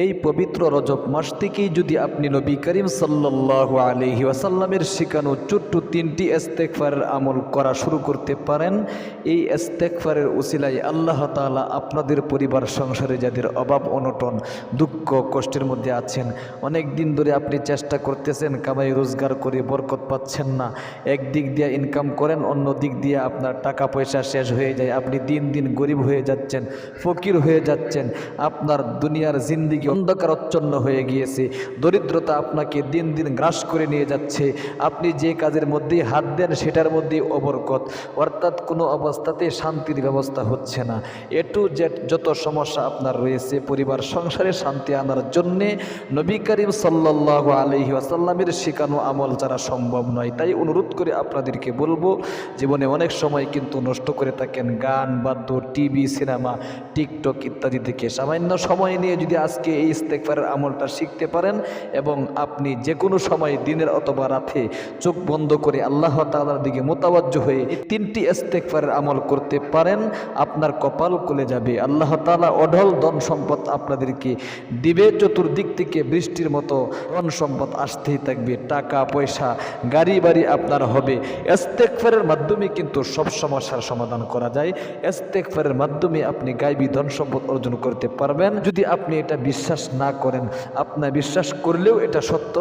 এই পবিত্র রজব মাস থেকেই যদি আপনি নবী করিম সাল্লাল্লাহু আলহি ওয়াসাল্লামের শেখানো ছোট্ট তিনটি এস্তেকফারের আমল করা শুরু করতে পারেন, এই এস্তেকফারের উসিলায় আল্লাহ তাআলা আপনাদের পরিবার, সংসারে যাদের অভাব, অনটন, দুঃখ, কষ্টের মধ্যে আছেন, অনেক দিন ধরে আপনি চেষ্টা করতেছেন, কামাই রোজগার করে বরকত পাচ্ছেন না এক দিক দিয়ে ইনকাম করেন, অন্য দিক দিয়ে আপনার টাকা পয়সা শেষ হয়ে যায়, আপনি দিন দিন গরিব হয়ে যাচ্ছেন, ফকির হয়ে যাচ্ছেন, আপনার দুনিয়ার জিন্দিগি অন্ধকারচ্ছন্ন হয়ে গিয়েছে। দরিদ্রতা আপনাকে দিন দিন গ্রাস করে নিয়ে যাচ্ছে। আপনি যে কাজের মধ্যেই হাত দেন, সেটার মধ্যেই অবরকত। অর্থাৎ কোনো অবস্থাতে শান্তির ব্যবস্থা হচ্ছে না। এ টু জেড যত সমস্যা আপনার রয়েছে, পরিবার, সংসারে শান্তি আনার জন্যে নবী করিম সাল্লাহ আলহি আসাল্লামের শেখানো আমল যারা সম্ভব নয়, তাই অনুরোধ করে আপনাদেরকে বলব, জীবনে অনেক সময় কিন্তু নষ্ট করে থাকেন গান, বাদ্য, টিভি, সিনেমা, টিকটক ইত্যাদি থেকে। সামান্য সময় নিয়ে যদি আজকে এই ইস্তেকফারের আমলটা শিখতে পারেন এবং আপনি যে কোনো সময় দিনের অথবা রাতে চোখ বন্ধ করে আল্লাহ তালার দিকে মোতাবজ্জ হয়ে তিনটি ইস্তেকফারের আমল করতে পারেন, আপনার কপাল খুলে যাবে। আল্লাহ তালা অঢল ধন সম্পদ আপনাদেরকে দিবে, চতুর্দিক থেকে বৃষ্টির মতো ধন সম্পদ আসতেই থাকবে, টাকা, পয়সা, গাড়ি বাড়ি আপনার হবে। এস্তেকফারের মাধ্যমে কিন্তু সব সমস্যার সমাধান করা যায়। এস্তেকফারের মাধ্যমে আপনি গাইবী ধন সম্পদ অর্জন করতে পারবেন। যদি আপনি এটা বিশ্বাস না করেন। আপনার বিশ্বাস করলেও এটা সত্য,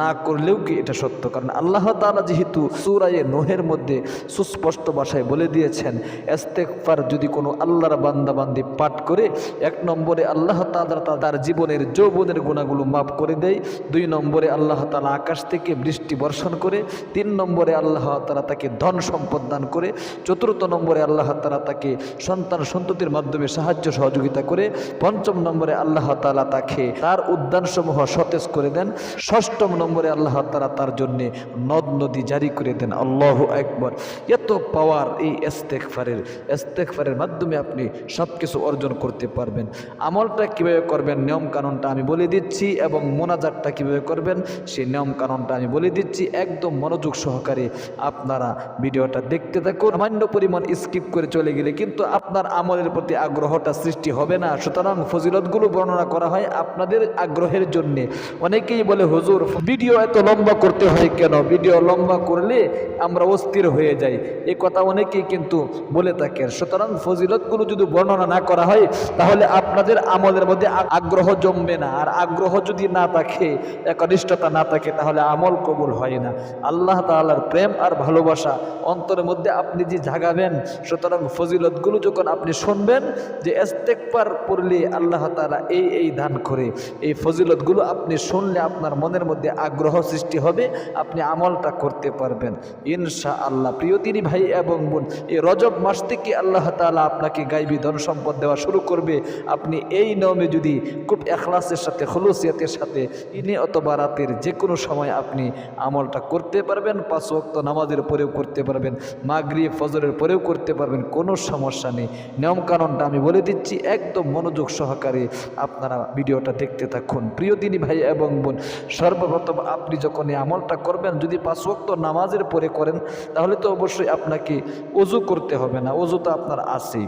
না করলেও কি এটা সত্য? কারণ আল্লাহ তালা যেহেতু সুরায়ে নোহের মধ্যে সুস্পষ্ট ভাষায় বলে দিয়েছেন এস্তেকফার যদি কোনো আল্লাহর বান্দাবান্দি পাঠ করে, এক নম্বরে আল্লাহ তালা তার জীবনের যৌবনের গুণাগুলো মাফ করে দেয়, দুই নম্বরে আল্লাহ তালা আকাশ থেকে বৃষ্টি বর্ষণ করে, তিন নম্বরে আল্লাহ তালা তাকে ধন সম্পদ দান করে, চতুর্থ নম্বরে আল্লাহ তালা তাকে সন্তান সন্ততির মাধ্যমে সাহায্য সহযোগিতা করে, পঞ্চম নম্বরে আল্লাহ তালা তাকে তার উদ্যানসমূহ সতেজ করে দেন। ষষ্ঠম নম্বরে আল্লাহ তালা তার জন্যে নদ নদী জারি করে দেন। আল্লাহ একবার এত পাওয়ার এই এস্তেকফারের এস্তেকফারের মাধ্যমে আপনি সব কিছু অর্জন করতে পারবেন। আমলটা কীভাবে করবেন নিয়ম কানুনটা আমি বলে দিচ্ছি এবং মোনাজারটা কীভাবে করবেন, সেই নিয়ম কানুনটা আমি বলে দিচ্ছি। একদম মনোযোগ সহকারে আপনারা ভিডিওটা দেখতে থাকুন। সামান্য পরিমাণ স্কিপ করে চলে গেলে কিন্তু আপনার আমলের প্রতি আগ্রহটা সৃষ্টি হবে না। সুতরাং ফজিলতগুলো বর্ণনা করা হয় আপনাদের আগ্রহের জন্য। অনেকেই বলে, হুজুর, ভিডিও এত লম্বা করতে হয় কেন? ভিডিও লম্বা করলে আমরা অস্থির হয়ে যাই। এই কথা অনেকেই কিন্তু বলে থাকেন। সুতরাং ফজিলতগুলো যদি বর্ণনা না করা হয়, তাহলে আপনাদের আমলের মধ্যে আগ্রহ জমবে না। আর আগ্রহ যদি না থাকে, একনিষ্ঠতা না থাকে, তাহলে আমল কবুল হয় না। আল্লাহ তাআলার প্রেম আর ভালোবাসা অন্তরের মধ্যে আপনি যে জাগাবেন, সুতরাং ফজিলতগুলো যখন আপনি শুনবেন, যে এস্তেকবার পড়লে আল্লাহ তাআলা এই এই দান করে। এই ফজিলতগুলো আপনি শুনলে আপনার মনের মধ্যে আগ্রহ সৃষ্টি হবে, আপনি আমলটা করতে পারবেন। ইনশা আল্লাহ প্রিয় তিনি ভাই এবং বোন, এই রজব মাস থেকে আল্লাহ তাআলা আপনাকে গাইবী ধন সম্পদ দেওয়া শুরু করবে। আপনি এই নিয়মে যদি খুব এখলাসের সাথে, খলুসিয়াতের সাথে ইনি অথবা রাতের যে কোনো সময় আপনি আমলটা করতে পারবেন, পাঁচ ওয়াক্ত নামাজের পরেও করতে পারবেন মাগরি ফজরের পরেও করতে পারবেন, কোনো সমস্যা নেই। নিয়মকানুনটা আমি বলে দিচ্ছি, একদম মনোযোগ সহকারে আপনারা ভিডিওটা দেখতে থাকুন। প্রিয় দিনী ভাই এবং বোন, সর্বপ্রথম আপনি যখন এই আমলটা করবেন, যদি পাঁচ ওয়াক্ত নামাজের পরে করেন, তাহলে তো অবশ্যই আপনাকে অজু করতে হবে না অজু তো আপনার আছেই।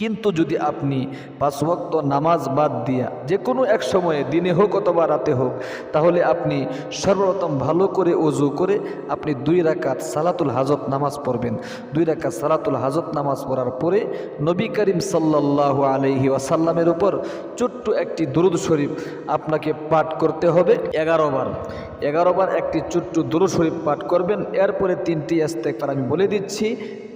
কিন্তু যদি আপনি পাঁচ নামাজ বাদ দিয়া যে কোনো এক সময়ে দিনে হোক অথবা রাতে হোক, তাহলে আপনি সর্বপ্রথম ভালো করে অজু করে আপনি দুই রাকাত সালাতুল হাজত নামাজ পড়বেন। দুই রাকাত সালাতুল হাজত নামাজ পড়ার পরে নবী করিম সাল্লাহ আলহি ওয়াসাল্লামের উপর ছোট্ট একটি দুরুদ শরীফ আপনাকে পাঠ করতে হবে। এগারো বার। এগারো বার একটি ছোট্ট দুরুদ শরীফ পাঠ করবেন। এরপরে তিনটি এস্তেকবার আমি বলে দিচ্ছি।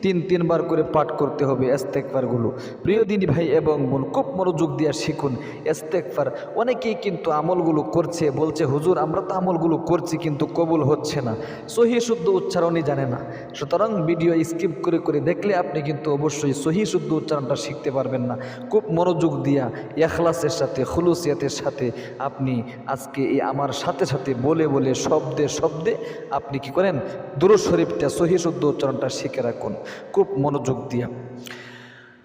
তিন তিনবার করে পাঠ করতে হবে এস্তেকবারগুলো প্রিয় দিনী ভাই এবং বোন, খুব মনোযোগ দিয়ে শিখুন এস্তেকবার অনেকেই কিন্তু আমলগুলো করছে, বলছে, হুজুর, আমরা তো আমলগুলো করছি, কিন্তু কবুল হচ্ছে না। সহি শুদ্ধ উচ্চারণই জানে না। সুতরাং ভিডিও স্কিপ করে করে দেখলে আপনি কিন্তু অবশ্যই সহি শুদ্ধ উচ্চারণটা শিখতে পারবেন না। খুব মনোযোগ দিয়া এখলাসের সাথে, খুলুসিয়াতের সাথে আপনি আজকে এই আমার সাথে সাথে বলে বলে, শব্দে শব্দে আপনি কি করেন? দুরু শরীফটা সহি শুদ্ধ উচ্চারণটা শিখে রাখুন। খুব মনোযোগ দিয়া।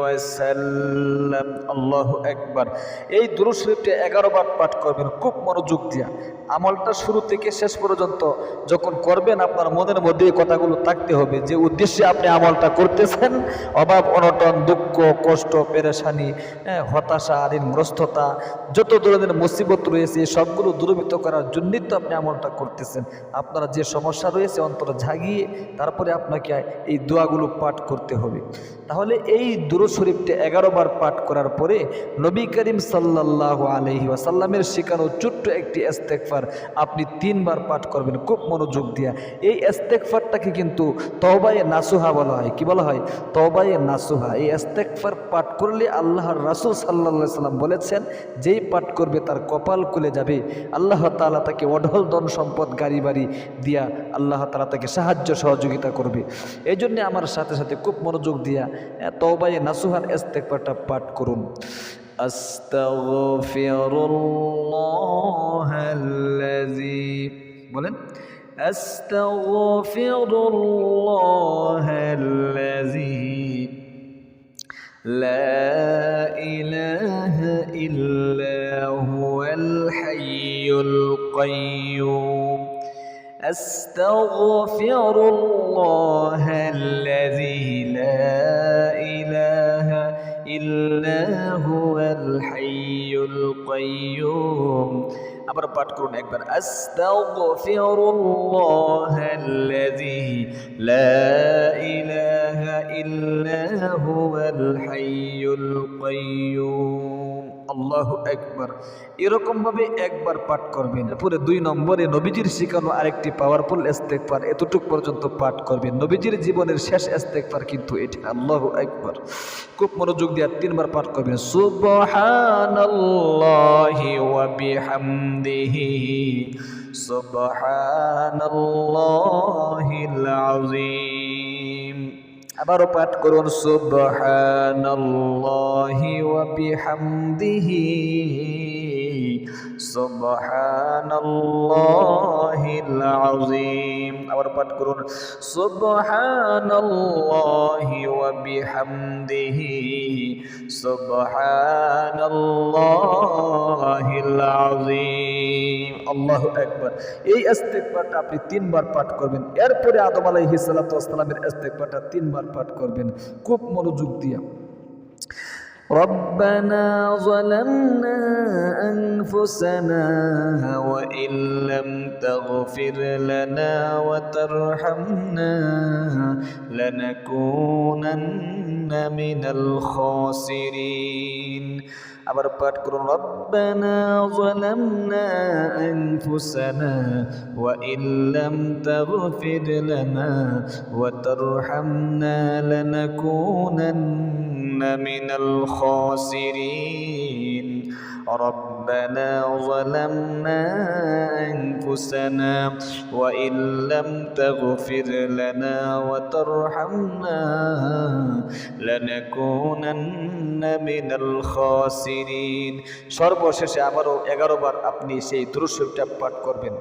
ওয়াসাল্লাম আল্লাহু একবার এই দুরূদ শরীফটি এগারো বার পাঠ করবেন খুব মনোযোগ দিয়া। আমলটা শুরু থেকে শেষ পর্যন্ত যখন করবেন আপনার মনের মধ্যে এই কথাগুলো থাকতে হবে যে উদ্দেশ্যে আপনি আমলটা করতেছেন অভাব অনটন দুঃখ কষ্ট পেরেশানি হ্যাঁ, হতাশা ঋণগ্রস্ততা যত ধরনের মুসিবত রয়েছে সবগুলো দূরীভূত করার জন্যই তো আপনি আমলটা করতেছেন। আপনার যে সমস্যা রয়েছে অন্তর জাগিয়ে তারপরে আপনাকে এই দোয়াগুলো পাঠ করতে হবে। তাহলে এই দুরূদ শরীফটি এগারো বার পাঠ করার পরে নবী করিম সাল্লাল্লাহু আলহি ওয়াসাল্লামের শেখানো ছোট্ট একটি এস্তেকফার আপনি তিনবার পাঠ করবেন, খুব মনোযোগ দিয়া। এই এস্তেকফারটাকে কিন্তু তওবায়ে নাসুহা বলা হয়। কি বলা হয়? তওবায়ে নাসুহা। এই এস্তেকফার পাঠ করলে আল্লাহর রাসূল সাল্লাল্লাহু সাল্লাম বলেছেন, যেই পাঠ করবে তার কপাল খুলে যাবে। আল্লাহ তাআলা তাকে অঢল ধন সম্পদ গাড়ি বাড়ি দিয়া আল্লাহ তালা তাকে সাহায্য সহযোগিতা করবে। এই জন্যে আমার সাথে সাথে খুব মনোযোগ দিয়া তওবায়ে নাসুহার ইস্তেগফারটা পাঠ করুন আস্তাগফিরুল্লাহাল্লাযী বলেন আস্তাগফিরুল্লাহাল্লাযী لا إله إلا هو الحي القيوم أستغفر الله الذي لا إله إلا هو الحي القيوم আবার পাঠ করুন একবার আস্তাগফিরুল্লাহ আল্লাযী লা ইলাহা ইল্লা হুয়াল হাইয়ুল কাইয়্যুম আল্লাহু একবার এরকম ভাবে একবার পাঠ করবেন। এরপরে দুই নম্বরে নবীজির শিখানো আরেকটি পাওয়ারফুল ইস্তেগফার এতটুক পর্যন্ত পাঠ করবেন। নবীজির জীবনের শেষ ইস্তেগফার কিন্তু এটি, আল্লাহ একবার খুব মনোযোগ দিয়ে তিনবার পাঠ করবেন। সুবহানাল্লাহি ওয়া বিহামদিহি, সুবহানাল্লাহিল আযীম। আবারও পাঠ করুন, সুবহানাল্লাহি ওয়া বিহামদিহি, সুবহানাল্লাহিল আযীম। আবার পাঠ করুন, সুবহানাল্লাহি ওয়া বিহামদিহি, সুবহানাল্লাহিল আযীম। আল্লাহু আকবার এই ইস্তেগফারটা আপনি তিনবার পাঠ করবেন এরপরে আদম আলাইহিস সালাতু ওয়াস সালামের ইস্তেগফারটা তিনবার পাঠ করবেন খুব মনোযোগ দিয়া ربنا ظلمنا أنفسنا وإن لم تغفر لنا وترحمنا لنكونن من الخاسرين আবার পাঠ করুন রব্বানা যালামনা আনফুসানা ওয়া ইল্লাম তাগফির লানা ওয়া তারহামনা লানাকুনান্না মিনাল খাসিরিন ربنا ظلمنا أنفسنا وإن لم تغفر لنا وترحمنا لنكونن من الخاسرين সর্বশেষে আবারও এগারো বার আপনি সেই দুরুশরীফটা পাঠ করবেন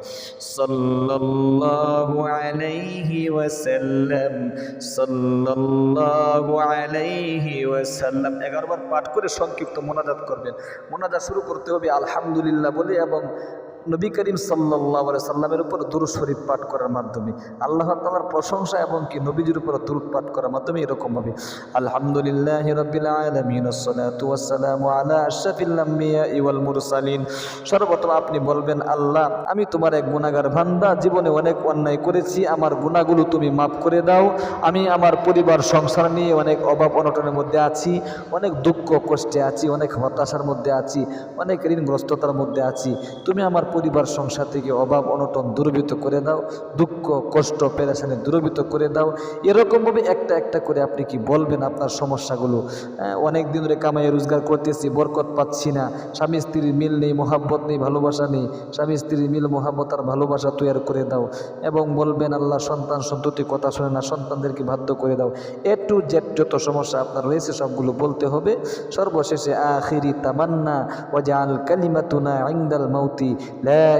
সাল্লাল্লাহু আলাইহি ওয়াসাল্লাম সাল্লাল্লাহু আলাইহি ওয়াসাল্লাম এগারো বার পাঠ করে সংক্ষিপ্ত মোনাজাত করবেন মোনাজাত শুরু করতে হবে আলহামদুলিল্লাহ বলে এবং নবী করিম সাল্লাহ সাল্লামের উপর দুরুদ শরীফ পাঠ করার মাধ্যমে, আল্লাহ তালার প্রশংসা এবং কি নবীজির উপর দুরুদ পাঠ করার মাধ্যমে এরকম হবে। আলহামদুলিল্লাহ রবিল আলা সর্বপ্রথম আপনি বলবেন, আল্লাহ, আমি তোমার এক গুণাগার ভান্দা জীবনে অনেক অন্যায় করেছি, আমার গুণাগুলো তুমি মাফ করে দাও, আমি আমার পরিবার, সংসার নিয়ে অনেক অভাব অনটনের মধ্যে আছি, অনেক দুঃখ কষ্টে আছি, অনেক হতাশার মধ্যে আছি, অনেক ঋণগ্রস্ততার মধ্যে আছি, তুমি আমার পরিবার, সংসার থেকে অভাব, অনটন দূরীভূত করে দাও। দুঃখ, কষ্ট, পেরেশানি দূরীভূত করে দাও। এরকমভাবে একটা একটা করে আপনি কি বলবেন আপনার সমস্যাগুলো? অনেক দিন ধরে কামাই রোজগার করতেছি, বরকত পাচ্ছি না। স্বামী স্ত্রীর মিল নেই, মোহাব্বত নেই, ভালোবাসা নেই। স্বামী স্ত্রীর মিল, মোহাব্বত আর ভালোবাসা তৈরি করে দাও। এবং বলবেন, আল্লাহ, সন্তান সন্ততি কথা শোনে না, সন্তানদেরকে বাধ্য করে দাও। এ টু জেড যত সমস্যা আপনার রয়েছে, সবগুলো বলতে হবে। সর্বশেষে, আখিরি তামান্না ওয়াজাল কালিমাতুনা ইনদাল মাউতি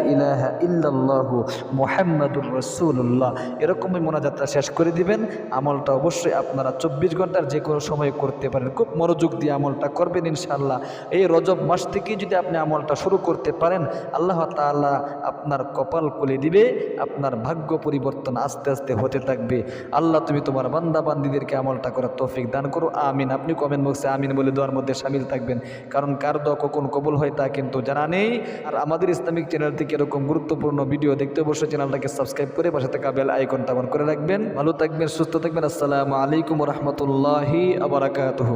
ইলাহা ইল্লাল্লাহু মুহাম্মাদুর রাসূলুল্লাহ। এরকমই মোনাজাতটা শেষ করে দিবেন। আমলটা অবশ্যই আপনারা চব্বিশ ঘণ্টার যে কোনো সময় করতে পারেন। খুব মনোযোগ দিয়ে আমলটা করবেন ইনশাআল্লাহ। এই রজব মাস থেকেই যদি আপনি আমলটা শুরু করতে পারেন, আল্লাহ তাআলা আপনার কপাল খুলে দিবে, আপনার ভাগ্য পরিবর্তন আস্তে আস্তে হতে থাকবে। আল্লাহ তুমি তোমার বান্দা বান্দিদেরকে আমলটা করার তৌফিক দান করো। আমিন। আপনি কমেন্ট বক্সে আমিন বলে দেওয়ার মধ্যে সামিল থাকবেন। কারণ কার দোয়া কখন কবুল হয় তা কিন্তু জানা নেই। আর আমাদের ইসলামিক চ্যানেল থেকে এরকম গুরুত্বপূর্ণ ভিডিও দেখতে অবশ্যই চ্যানেলটাকে সাবস্ক্রাইব করে পাশে থাকা বেল আইকনটা অন করে রাখবেন। ভালো থাকবেন, সুস্থ থাকবেন। আসসালামু আলাইকুম রহমতুল্লাহি আবরাকাতহ